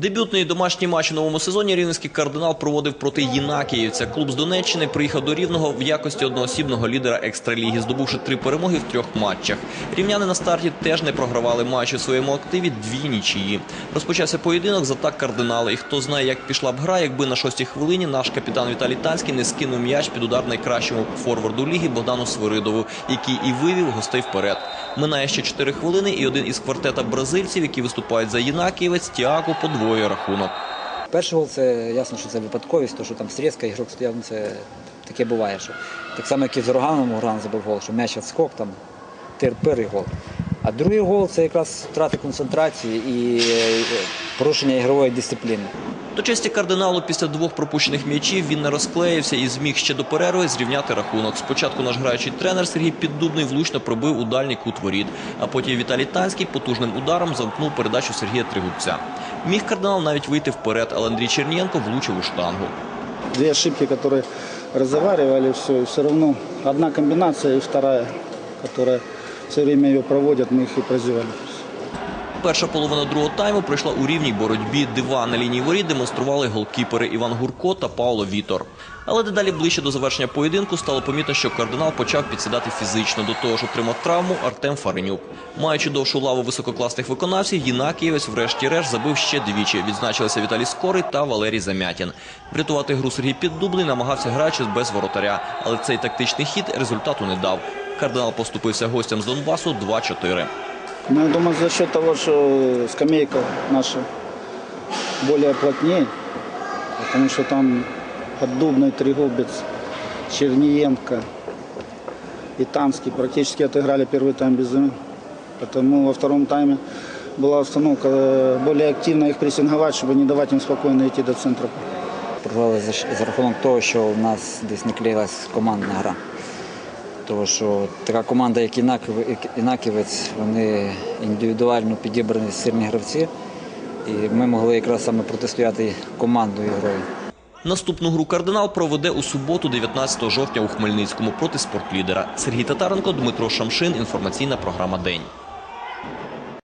Дебютний домашній матч у новому сезоні рівненський кардинал проводив проти Єнакіївця. Клуб з Донеччини приїхав до Рівного в якості одноосібного лідера екстраліги, здобувши три перемоги в трьох матчах. Рівняни на старті теж не програвали матч у своєму активі дві нічиї. Розпочався поєдинок з атак кардинала. І хто знає, як пішла б гра, якби на шостій хвилині наш капітан Віталій Танський не скинув м'яч під удар найкращому форварду ліги Богдану Свиридову, який і вивів гостей вперед. Минає ще 4 хвилини, і один із квартета бразильців, які виступають за Єнакієвець, Тіаго подвоює рахунок. Перший гол це ясно, що це випадковість, то що там стрізка, ігрок стояв, ну це таке буває. Що. Так само, як і з Роганом Урган забив гол, що м'яч відскок, там тир-пир і гол. А другий гол це якраз втрати концентрації і е, порушення ігрової дисципліни. До честі кардиналу після двох пропущених м'ячів він не розклеївся і зміг ще до перерви зрівняти рахунок. Спочатку наш граючий тренер Сергій Піддубний влучно пробив у дальній кут воріт, а потім Віталій Танський потужним ударом замкнув передачу Сергія Тригубця. Міг кардинал навіть вийти вперед, але Андрій Чернієнко влучив у штангу. Две ошибки, которые разговаривали, все, и все равно одна комбинация и вторая, которая все время ее проводят, мы их и прозевали. Перша половина другого тайму пройшла у рівній боротьбі. Дива на лінії воріт демонстрували голкіпери Іван Гурко та Пауло Вітор. Але дедалі ближче до завершення поєдинку стало помітно, що кардинал почав підсідати фізично. До того ж отримав травму Артем Фаренюк. Маючи довшу лаву висококласних виконавців, Єнакієвець врешті-решт забив ще двічі. Відзначилися Віталій Скорий та Валерій Замятін. Врятувати гру Сергій Піддубний намагався граючи без воротаря, але цей тактичний хід результату не дав. Кардинал поступився гостям з Донбасу 2-4. Но я думаю, за счет того, что скамейка наша более плотнее, потому что там Поддубный, Трегубец, Черниенко и Танский практически отыграли первый тайм без замен. Потому во втором тайме была установка э, более активно их прессинговать, чтобы не давать им спокойно идти до центра. Програли за, ш- за рахунок того, що в нас десь не клеїлась командна гра. Тому що така команда, як Інаків- Інаківець, вони індивідуально підібрані сильні гравці. І ми могли якраз саме протистояти командою грою. Наступну гру кардинал проведе у суботу, 19 жовтня у Хмельницькому проти спортлідера. Сергій Татаренко, Дмитро Шамшин. Інформаційна програма День.